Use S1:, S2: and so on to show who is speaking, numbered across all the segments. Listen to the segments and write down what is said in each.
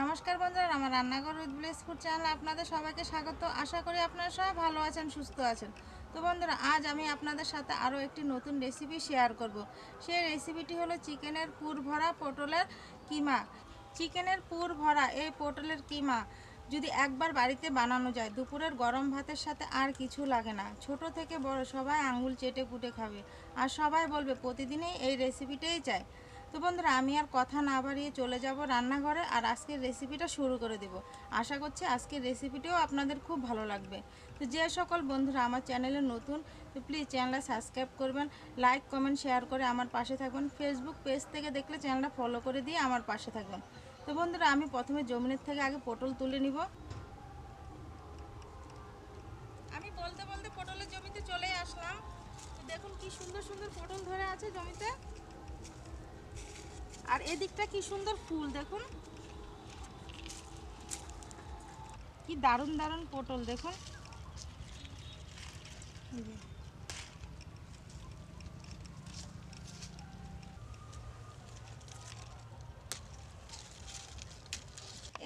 S1: নমস্কার বন্ধুরা, আমার রান্নাঘর উইথ ফুড চ্যানেলে আপনাদের সবাইকে স্বাগত। আশা করি আপনারা সবাই ভালো আছেন, সুস্থ আছেন। তো বন্ধুরা, আজ আমি আপনাদের সাথে আরও একটি নতুন রেসিপি শেয়ার করব। সেই রেসিপিটি হলো চিকেনের পুর ভরা পটলের কিমা। চিকেনের পুর ভরা এই পটলের কিমা যদি একবার বাড়িতে বানানো যায়, দুপুরের গরম ভাতের সাথে আর কিছু লাগে না। ছোট থেকে বড় সবাই আঙ্গুল চেটে কুটে খাবে। আর সবাই বলবে, প্রতিদিনই এই রেসিপিটাই চাই। তো বন্ধুরা, আমি আর কথা না বাড়িয়ে চলে যাব রান্নাঘরে আর আজকের রেসিপিটা শুরু করে দেব। আশা করছি আজকের রেসিপিটিও আপনাদের খুব ভালো লাগবে। তো যে সকল বন্ধুরা আমার চ্যানেলে নতুন, তো প্লিজ চ্যানেলটা সাবস্ক্রাইব করবেন লাইক কমেন্ট শেয়ার করে আমার পাশে থাকবেন ফেসবুক পেজ থেকে দেখলে চ্যানেলটা ফলো করে দিয়ে আমার পাশে থাকবেন তো বন্ধুরা, আমি প্রথমে জমিনের থেকে আগে পটল তুলে নিব। আমি বলতে বলতে পটলের জমিতে চলে আসলাম। দেখুন কি সুন্দর সুন্দর পটল ধরে আছে জমিতে। আর এদিকটা কি সুন্দর ফুল, দেখুন। কি দারুণ দারুণ পটল, দেখুন।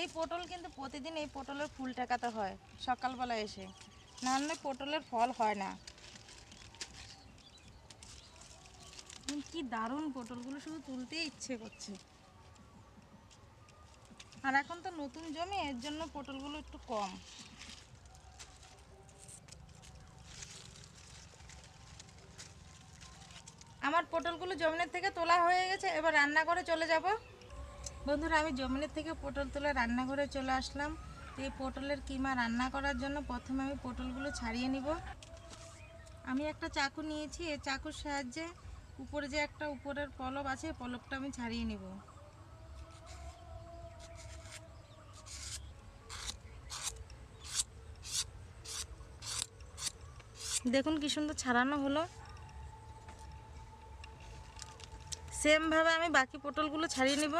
S1: এই পটল কিন্তু প্রতিদিন এই পটলের ফুল টাকাতে হয়, সকালবেলা এসে। না পটলের ফল হয় না। কি দারুণ পটলগুলো শুধু তুলতেই ইচ্ছে করছে। আর এখন তো নতুন জমি, এর জন্য পটলগুলো একটু কম। আমার পটলগুলো জমিনের থেকে তোলা হয়ে গেছে, এবার রান্নাঘরে চলে যাব। বন্ধুরা, আমি জমিনের থেকে পটল তুলে রান্নাঘরে চলে আসলাম। এই পটলের কিমা রান্না করার জন্য প্রথমে আমি পটলগুলো ছাড়িয়ে নিব। আমি একটা চাকু নিয়েছি, এই চাকুর সাহায্যে উপরে যে একটা উপরের পলব আছে, পলবটা আমি ছাড়িয়ে নিব। দেখুন কি সুন্দর ছাড়ানো হলো। সেমভাবে আমি বাকি পটলগুলো ছাড়িয়ে নিব।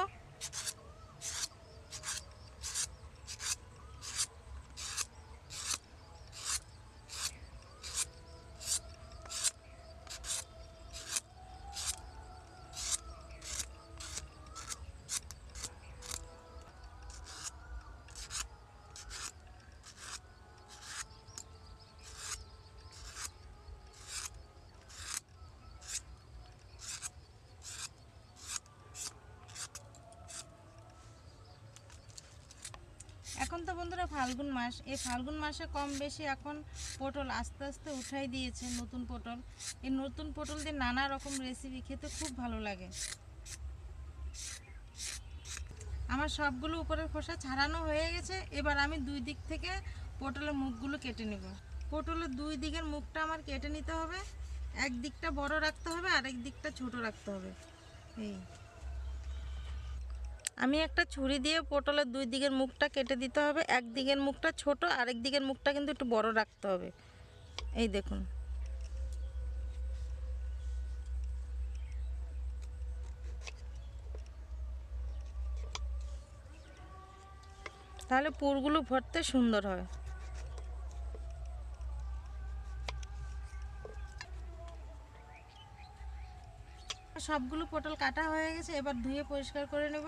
S1: বন্ধুরা ফাল্গুন মাস, এই ফাল্গুন মাসে কম বেশি এখন পটল আস্তে আস্তে উঠাই দিয়েছে নতুন পটল। এই নতুন পটল দিয়ে নানা রকম রেসিপি খেতে খুব ভালো লাগে। আমার সবগুলো উপরের খোসা ছাড়ানো হয়ে গেছে, এবার আমি দুই দিক থেকে পটলের মুখগুলো কেটে নেব। পটলের দুই দিকের মুখটা আমার কেটে নিতে হবে, এক দিকটা বড় রাখতে হবে আর এক দিকটা ছোট রাখতে হবে। এই। আমি একটা ছুরি দিয়ে পটলের দুই দিকের মুখটা কেটে দিতে হবে, এক দিকের মুখটা ছোট, আরেক দিকের মুখটা কিন্তু একটু বড় রাখতে হবে। এই দেখুন। তাহলে পুরগুলো ভরতে সুন্দর হয়। সবগুলো পটল কাটা হয়ে গেছে, এবার ধুয়ে পরিষ্কার করে নেব।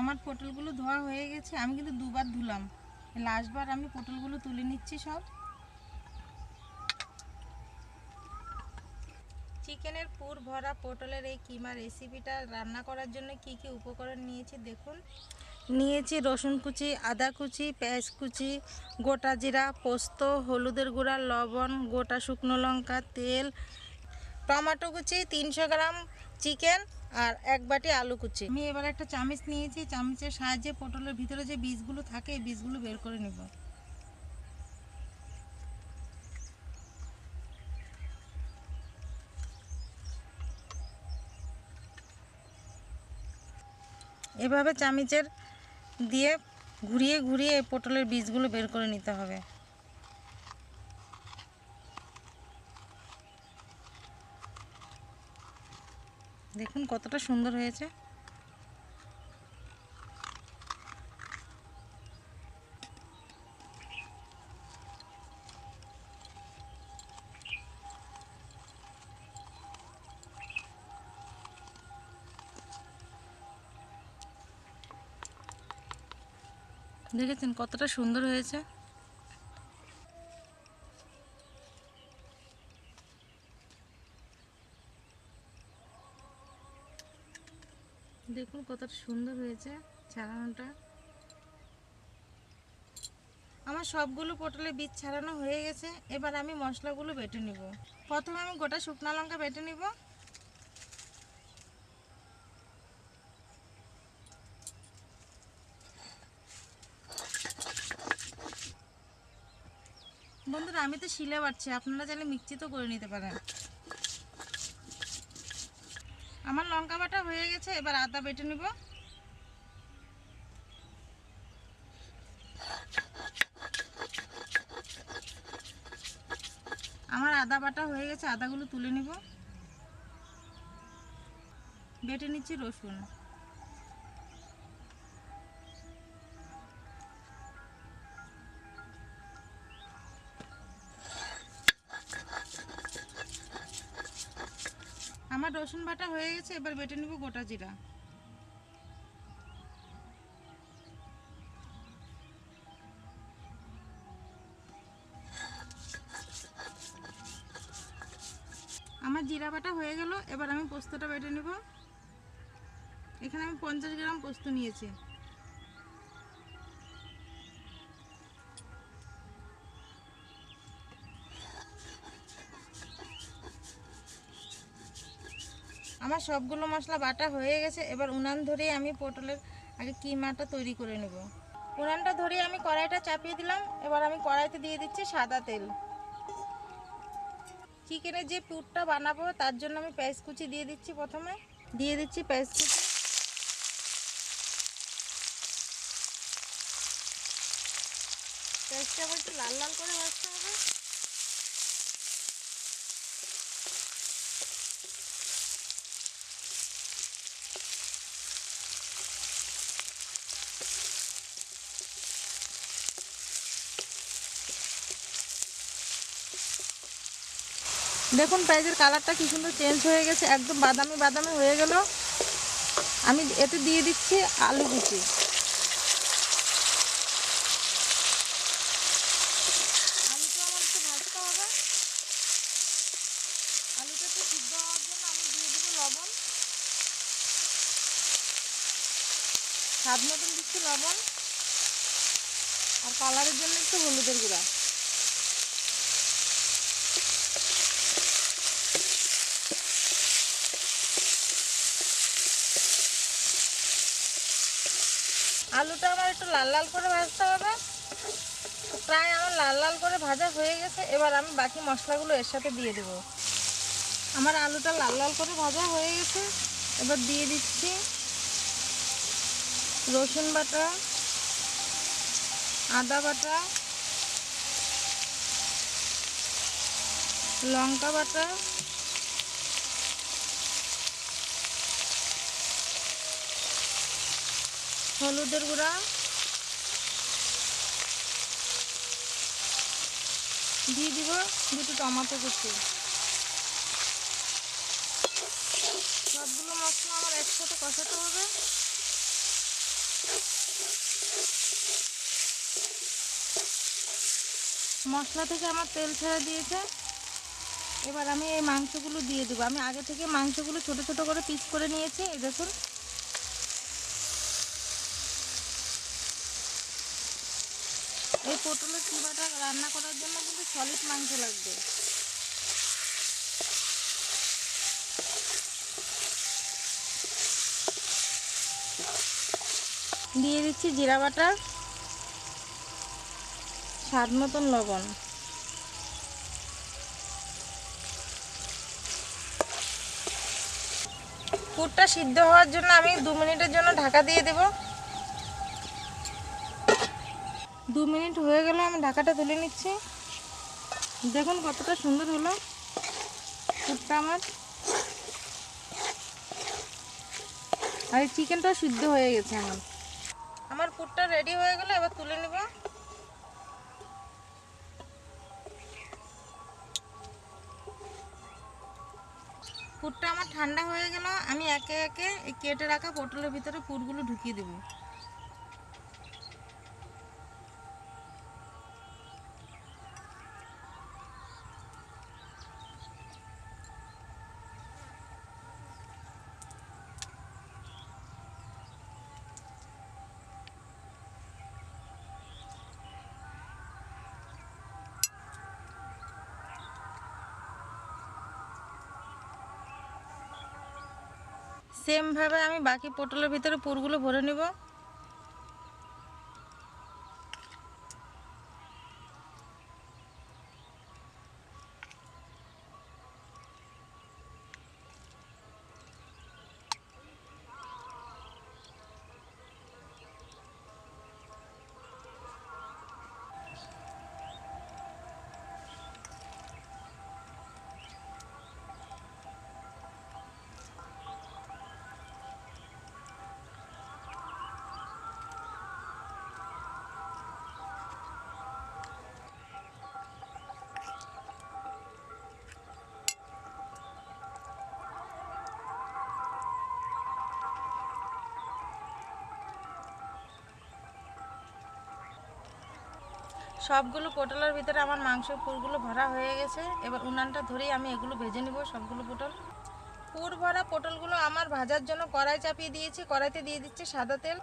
S1: আমার পটলগুলো ধোয়া হয়ে গেছে, আমি কিন্তু দুবার ধুলাম। লাস্টবার আমি পটলগুলো তুলে নিচ্ছি সব। চিকেনের পুর ভরা পটলের এই কিমা রেসিপিটা রান্না করার জন্য কি কি উপকরণ নিয়েছি দেখুন। নিয়েছি রসুন কুচি, আদা কুচি, পেঁয়াজ কুচি, গোটা জিরা, পোস্ত, হলুদের গুঁড়া, লবণ, গোটা শুকনো লঙ্কা, তেল, টমেটো কুচি, তিনশো গ্রাম চিকেন আর এক বাটি আলু কুচি। আমি এবার একটা চামচ নিয়েছি, চামচের সাহায্যে পটলের ভিতরে যে বীজগুলো থাকে, এই বীজগুলো বের করে নেব। এভাবে চামিচের দিয়ে ঘুরিয়ে ঘুরিয়ে পটলের বীজগুলো বের করে নিতে হবে। দেখুন কতটা সুন্দর হয়েছে। দেখেছেন কতটা সুন্দর হয়েছে। কতটা সুন্দর হয়েছে ছাড়ানোটা। আমার সবগুলো পটলের বীজ ছাড়ানো হয়ে গেছে, এবার আমি মশলাগুলো বেটে নিব। প্রথমে আমি গোটা শুকনো লঙ্কা বেটে নিব। বন্ধুরা, আমি তো শিলে বাড়ছি আপনারা চাইলে মিক্সি তো করে নিতে পারেন। আমার লঙ্কা বাটা হয়ে গেছে, এবার আদা বেটে নিব। আমার আদা বাটা হয়ে গেছে, আদাগুলো তুলে নিব। বেটে নিচ্ছি রসুন। আমার হয়ে গেছে, এবার বেটে নিব গোটা জিরা। আমার জিরা বাটা হয়ে গেল, এবার আমি পোস্তটা বেটে নিব। এখানে আমি পঞ্চাশ গ্রাম পোস্ত নিয়েছি। সবগুলো মশলা বাটা হয়ে গেছে, এবার উনান ধরে আমি পটলের আগে কিমাটা তৈরি করে নেব। উনানটা ধরে আমি কড়াইটা চাপিয়ে দিলাম, এবার আমি কড়াইতে দিয়ে দিচ্ছি সাদা তেল। চিকেনের যে পুরটা বানাবো, তার জন্য আমি পেঁয়াজ কুচি দিয়ে দিচ্ছি প্রথমে। দিয়ে দিচ্ছি পেঁয়াজ কুচি। আবার একটু লাল লাল করে ভাজতে হবে। দেখুন পেঁয়াজের কালারটা কি সুন্দর চেঞ্জ হয়ে গেছে, একদম বাদামি বাদামি হয়ে গেল। আমি এতে দিয়ে দিচ্ছি আলু কুচি। স্বাদ মতন দিচ্ছি লবণ। আর কালারের জন্য একটু হলুদের গুঁড়া। আলুটা আমার একটু লাল লাল করে ভাজতে হবে। প্রায় আমার লাল লাল করে ভাজা হয়ে গেছে, এবার আমি বাকি মশলাগুলো এর সাথে দিয়ে দেবো। আমার আলুটা লাল লাল করে ভাজা হয়ে গেছে, এবার দিয়ে দিচ্ছি রসুন বাটা, আদা বাটা, লঙ্কা বাটা হলুদের গুঁড়া। দিয়ে দিব দুটো টমেটো কুচি। সবগুলো মশলা আমার একসাথে কষাতে হবে। মশলা থেকে আমার তেল ছেড়ে দিয়েছে। এবার আমি এই মাংসগুলো দিয়ে দেবো। আমি আগে থেকে মাংসগুলো ছোট ছোট করে পিস করে নিয়েছি। এই দেখুন এই পটলের কিমাটা রান্না করার জন্য কিন্তু সলিড মাংস লাগবে। দিয়ে দিচ্ছি জিরা বাটা, স্বাদ মতন লবণ। পুরটা সিদ্ধ হওয়ার জন্য আমি দু মিনিটের জন্য ঢাকা দিয়ে দেবো। দু মিনিট হয়ে গেল, আমি ঢাকাটা তুলে নিচ্ছি। দেখুন কতটা সুন্দর হলো পুরটা আমার। আর এই চিকেনটাও সিদ্ধ হয়ে গেছে আমার। আমার পুরটা রেডি হয়ে গেল, এবার তুলে নেব। পুরটা আমার ঠান্ডা হয়ে গেল, আমি একে একে এই কেটে রাখা পটলের ভিতরে পুরগুলো ঢুকিয়ে দেবো। সেমভাবে আমি বাকি পটলের ভিতরে পুরগুলো ভরে নিব। সবগুলো পটলের ভিতরে আমার মাংসের পুরগুলো ভরা হয়ে গেছে। এবার উনানটা ধরেই আমি এগুলো ভেজে নিব সবগুলো পটল। পুর ভরা পটলগুলো আমার ভাজার জন্য কড়াই চাপিয়ে দিয়েছি। কড়াইতে দিয়ে দিচ্ছি সাদা তেল।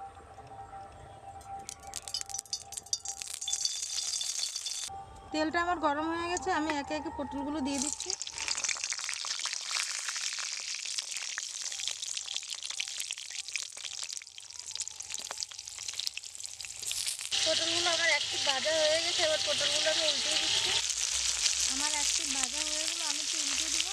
S1: তেলটা আমার গরম হয়ে গেছে, আমি একে একে পটলগুলো দিয়ে দিচ্ছি। পটলগুলো আমার একটু ভাজা হয়ে গেছে এবার পটলগুলো আমি উল্টিয়ে দিচ্ছি। আমার একটু ভাজা হয়ে গেলো আমি একটু দিব।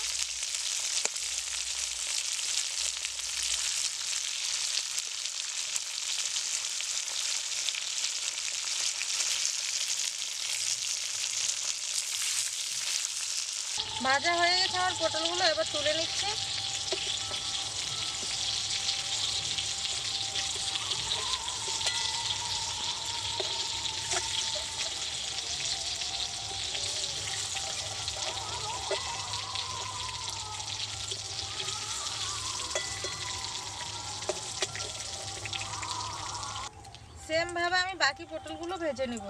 S1: ভাজা হয়ে গেছে আমার পটলগুলো এবার তুলে নিচ্ছি। সেম ভাবে আমি বাকি পটলগুলো ভেজে নিব।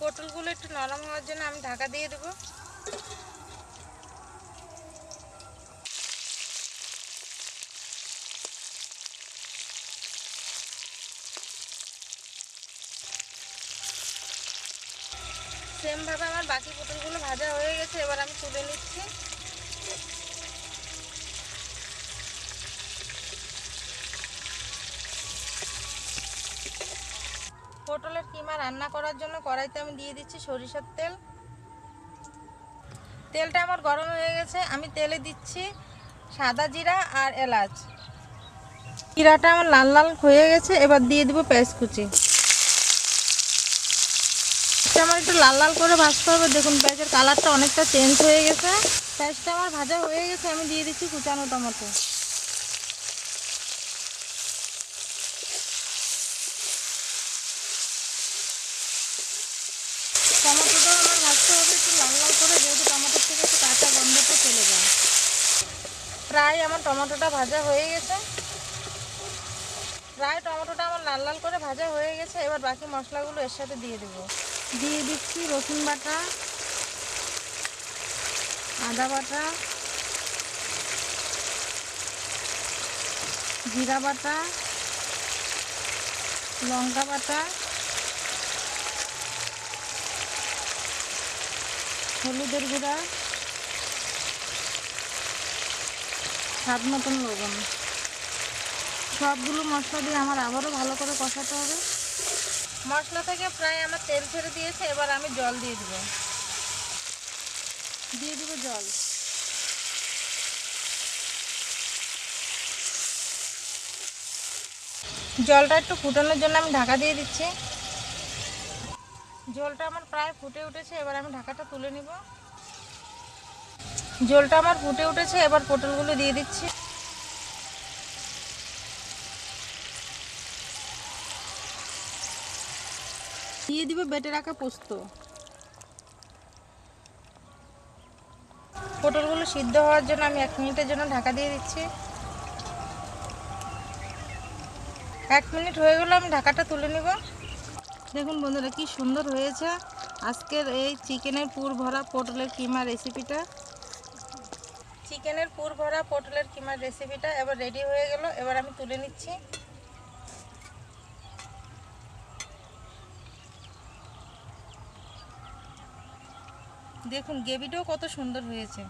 S1: পটলগুলো একটু নরম হওয়ার জন্য আমি ঢাকা দিয়ে দেবো। বাকি পটলগুলো ভাজা হয়ে গেছে, এবার আমি তুলে নিচ্ছি। পটলের কিমা রান্না করার জন্য কড়াইতে আমি দিয়ে দিচ্ছি সরিষার তেল। তেলটা আমার গরম হয়ে গেছে, আমি তেলে দিচ্ছি সাদা জিরা আর এলাচ। জিরাটা আমার লাল লাল হয়ে গেছে, এবার দিয়ে দিব পেঁয়াজ কুচি। এটা আমার একটু লাল লাল করে ভাজতে হবে। দেখুন, পেঁয়াজের কালারটা অনেকটা চেঞ্জ হয়ে গেছে। পেঁয়াজটা আমার ভাজা হয়ে গেছে, আমি দিয়ে দিচ্ছি কুচানো টমেটো। টমেটোটাও আমার ভাজতে হবে, একটু লাল লাল করে, যেহেতু টমেটোর থেকে একটু কাঁচা গন্ধটা চলে যায়। প্রায় আমার টমেটোটা ভাজা হয়ে গেছে। প্রায় টমেটোটা আমার লাল লাল করে ভাজা হয়ে গেছে। এবার বাকি মশলাগুলো এর সাথে দিয়ে দেব। দিয়ে দিচ্ছি রসুন বাটা, আদা বাটা, জিরা বাটা, লঙ্কা বাটা, হলুদের গুঁড়া, স্বাদ মতন লবণ। সবগুলো মশলা দিয়ে আমার আবারও ভালো করে কষাতে হবে। মশলা থেকে প্রায় আমার তেল ছেড়ে দিয়েছে, এবার আমি জল দিয়ে দিব। দিয়ে দিব জল। জলটা একটু ফুটানোর জন্য আমি ঢাকা দিয়ে দিচ্ছি। জলটা আমার প্রায় ফুটে উঠেছে, এবার আমি ঢাকাটা তুলে নিব। জলটা আমার ফুটে উঠেছে, এবার পটলগুলো দিয়ে দিচ্ছি। দিয়ে দিব, বেটে রাখা পোস্ত। পটলগুলো সিদ্ধ হওয়ার জন্য আমি এক মিনিটের জন্য ঢাকা দিয়ে দিচ্ছি। এক মিনিট হয়ে গেলে, আমি ঢাকাটা তুলে নিব। দেখুন বন্ধুরা, কি সুন্দর হয়েছে। আজকের এই চিকেনের পুর ভরা পটলের কিমা রেসিপিটা চিকেনের পুর ভরা পটলের কিমার রেসিপিটা এবার রেডি হয়ে গেল, এবার আমি তুলে নিচ্ছি। দেখুন গ্রেভিটাও কত সুন্দর হয়েছে।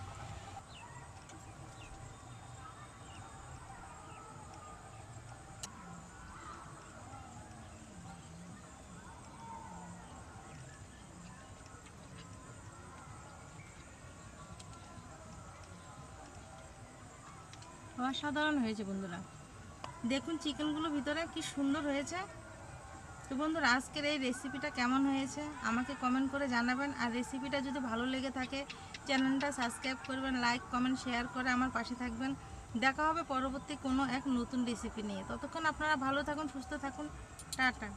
S1: অসাধারণ হয়েছে বন্ধুরা। দেখুন চিকেনগুলো ভিতরে কি সুন্দর হয়েছে। তো বন্ধুরা, আজকের এই রেসিপিটা কেমন হয়েছে? আমাকে কমেন্ট করে জানাবেন। আর রেসিপিটা যদি ভালো লেগে থাকে, চ্যানেলটা সাবস্ক্রাইব করবেন লাইক কমেন্ট শেয়ার করে আমার পাশে থাকবেন। দেখা হবে পরবর্তী কোনো এক নতুন রেসিপি নিয়ে। ততক্ষণ আপনারা ভালো থাকুন, সুস্থ থাকুন। টাটা।